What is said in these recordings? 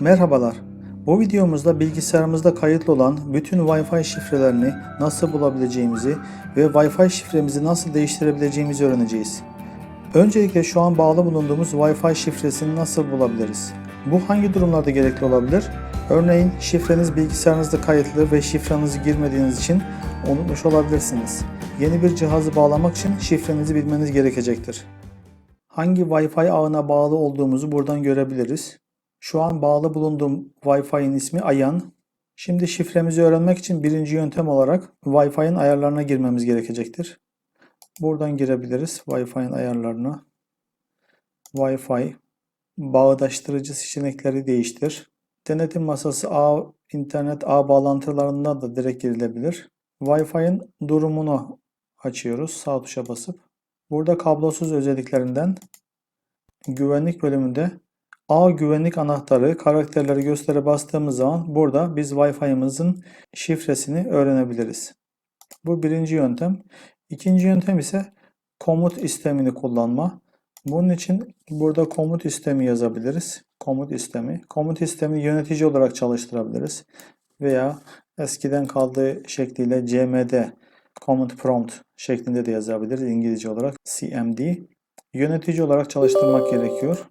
Merhabalar. Bu videomuzda bilgisayarımızda kayıtlı olan bütün Wi-Fi şifrelerini nasıl bulabileceğimizi ve Wi-Fi şifremizi nasıl değiştirebileceğimizi öğreneceğiz. Öncelikle şu an bağlı bulunduğumuz Wi-Fi şifresini nasıl bulabiliriz? Bu hangi durumlarda gerekli olabilir? Örneğin şifreniz bilgisayarınızda kayıtlı ve şifrenizi girmediğiniz için unutmuş olabilirsiniz. Yeni bir cihazı bağlamak için şifrenizi bilmeniz gerekecektir. Hangi Wi-Fi ağına bağlı olduğumuzu buradan görebiliriz. Şu an bağlı bulunduğum Wi-Fi'nin ismi Ayan. Şimdi şifremizi öğrenmek için birinci yöntem olarak Wi-Fi'nin ayarlarına girmemiz gerekecektir. Buradan girebiliriz Wi-Fi'nin ayarlarına. Wi-Fi bağdaştırıcı seçenekleri değiştir. Denetim masası ağ, internet ağ bağlantılarında da direkt girilebilir. Wi-Fi'nin durumunu açıyoruz sağ tuşa basıp. Burada kablosuz özelliklerinden güvenlik bölümünde ağ güvenlik anahtarı karakterleri göstere bastığımız zaman burada biz Wi-Fi'mizin şifresini öğrenebiliriz. Bu birinci yöntem. İkinci yöntem ise komut istemini kullanma. Bunun için burada komut istemi yazabiliriz. Komut istemi. Komut istemini yönetici olarak çalıştırabiliriz. Veya eskiden kaldığı şekliyle CMD Command Prompt şeklinde de yazabiliriz İngilizce olarak CMD. Yönetici olarak çalıştırmak gerekiyor.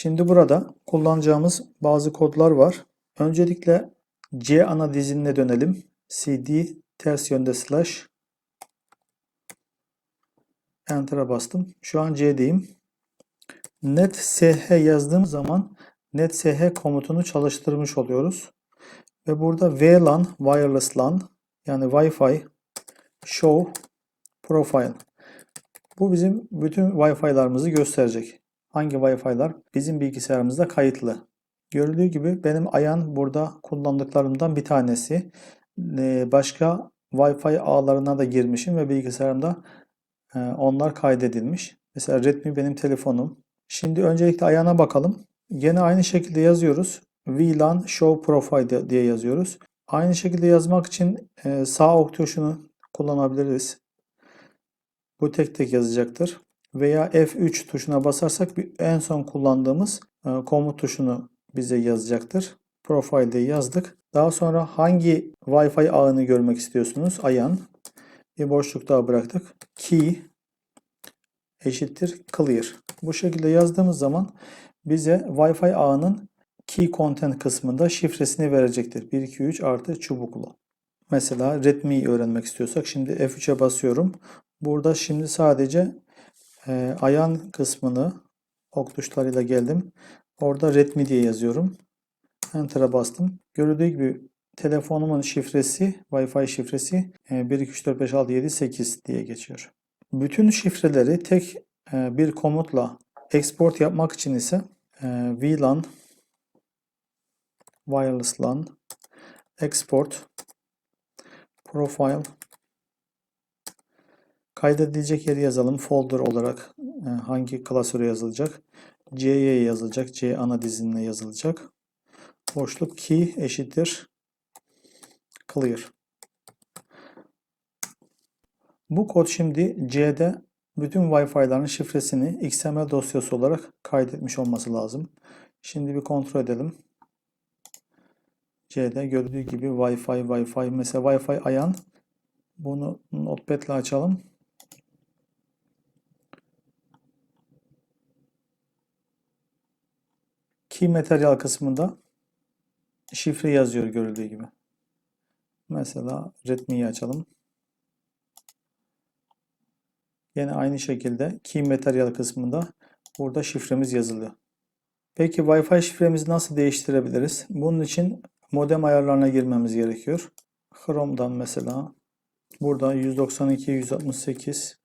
Şimdi burada kullanacağımız bazı kodlar var. Öncelikle C ana dizinine dönelim. CD ters yönde slash Enter'a bastım. Şu an C'deyim. Net sh yazdığım zaman net sh komutunu çalıştırmış oluyoruz. Ve burada VLAN, wireless LAN yani Wi-Fi show profile. Bu bizim bütün Wi-Fi'larımızı gösterecek. Hangi Wi-Fi'lar bizim bilgisayarımızda kayıtlı. Görüldüğü gibi benim Ayan burada kullandıklarımdan bir tanesi. Ee, Başka Wi-Fi ağlarına da girmişim ve bilgisayarımda e, onlar kaydedilmiş. Mesela Redmi benim telefonum. Şimdi öncelikle Ayan'a bakalım. Yine aynı şekilde yazıyoruz. VLAN Show Profile diye yazıyoruz. Aynı şekilde yazmak için e, sağ ok tuşunu kullanabiliriz. Bu tek tek yazacaktır. Veya F3 tuşuna basarsak en son kullandığımız e, komut tuşunu bize yazacaktır. Profile'de yazdık. Daha sonra hangi Wi-Fi ağını görmek istiyorsunuz? Ayan. Bir boşluk daha bıraktık. Key eşittir clear. Bu şekilde yazdığımız zaman bize Wi-Fi ağının key content kısmında şifresini verecektir. 1, 2, 3 artı çubuklu. Mesela Redmi'yi öğrenmek istiyorsak şimdi F3'e basıyorum. Burada şimdi sadece e, ayan kısmını ok tuşlarıyla geldim. Orada Redmi diye yazıyorum. Enter'a bastım. Görüldüğü gibi telefonumun şifresi, Wi-Fi şifresi e, 1, 2, 3, 4, 5, 6, 7, 8 diye geçiyor. Bütün şifreleri tek e, bir komutla export yapmak için ise e, VLAN wireless LAN export profile kaydedilecek yeri yazalım. Folder olarak e, hangi klasöre yazılacak? C'ye yazılacak. C ana dizinine yazılacak. Boşluk key eşittir clear. Bu kod şimdi C'de bütün Wi-Fi'ların şifresini XML dosyası olarak kaydetmiş olması lazım. Şimdi bir kontrol edelim. C'de gördüğü gibi Wi-Fi, Wi-Fi mesela Wi-Fi ayan bunu Notepad ile açalım. Key materyal kısmında şifre yazıyor görüldüğü gibi. Mesela Redmi'yi açalım. Yine aynı şekilde key materyal kısmında burada şifremiz yazılı. Peki Wi-Fi şifremizi nasıl değiştirebiliriz? Bunun için modem ayarlarına girmemiz gerekiyor. Chrome'dan mesela burada 192 168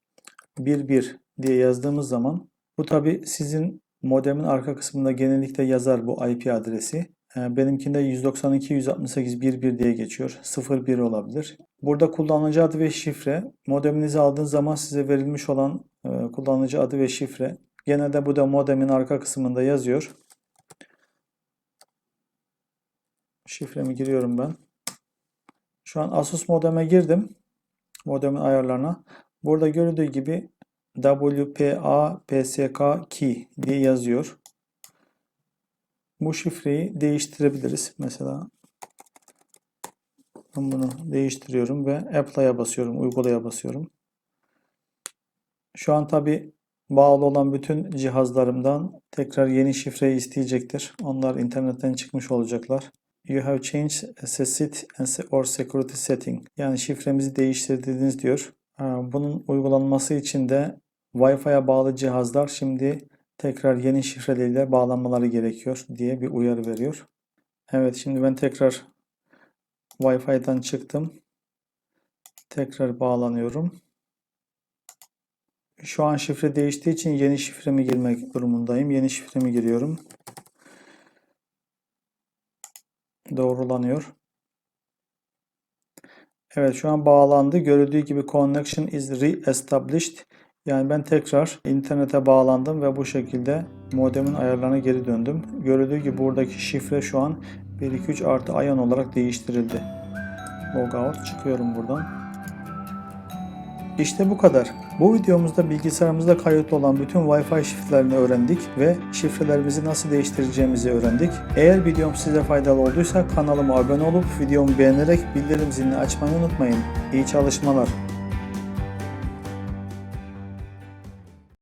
11 diye yazdığımız zaman bu tabi sizin modemin arka kısmında genellikle yazar bu IP adresi. Ee, benimkinde 192 168 11 diye geçiyor. 01 olabilir. Burada kullanıcı adı ve şifre modeminizi aldığınız zaman size verilmiş olan e, kullanıcı adı ve şifre. Genelde bu da modemin arka kısmında yazıyor. Şifremi giriyorum ben. Şu an Asus modeme girdim. Modemin ayarlarına. Burada görüldüğü gibi WPA PSK key diye yazıyor. bu şifreyi değiştirebiliriz. Mesela ben bunu değiştiriyorum ve Apply'a basıyorum, uygulaya basıyorum. Şu an tabi bağlı olan bütün cihazlarımdan tekrar yeni şifreyi isteyecektir. Onlar internetten çıkmış olacaklar. You have changed SSID and se- or security setting. Yani şifremizi değiştirdiniz diyor. Bunun uygulanması için de Wi-Fi'ye bağlı cihazlar şimdi tekrar yeni şifreleriyle bağlanmaları gerekiyor diye bir uyarı veriyor. Evet şimdi ben tekrar Wi-Fi'den çıktım. Tekrar bağlanıyorum. Şu an şifre değiştiği için yeni şifremi girmek durumundayım. Yeni şifremi giriyorum. Doğrulanıyor. Evet şu an bağlandı. Görüldüğü gibi connection is re-established. Yani ben tekrar internete bağlandım ve bu şekilde modemin ayarlarına geri döndüm. Görüldüğü gibi buradaki şifre şu an 123 artı ion olarak değiştirildi. Logout çıkıyorum buradan. İşte bu kadar. Bu videomuzda bilgisayarımızda kayıtlı olan bütün Wi-Fi şifrelerini öğrendik ve şifrelerimizi nasıl değiştireceğimizi öğrendik. Eğer videom size faydalı olduysa kanalıma abone olup videomu beğenerek bildirim zilini açmayı unutmayın. İyi çalışmalar.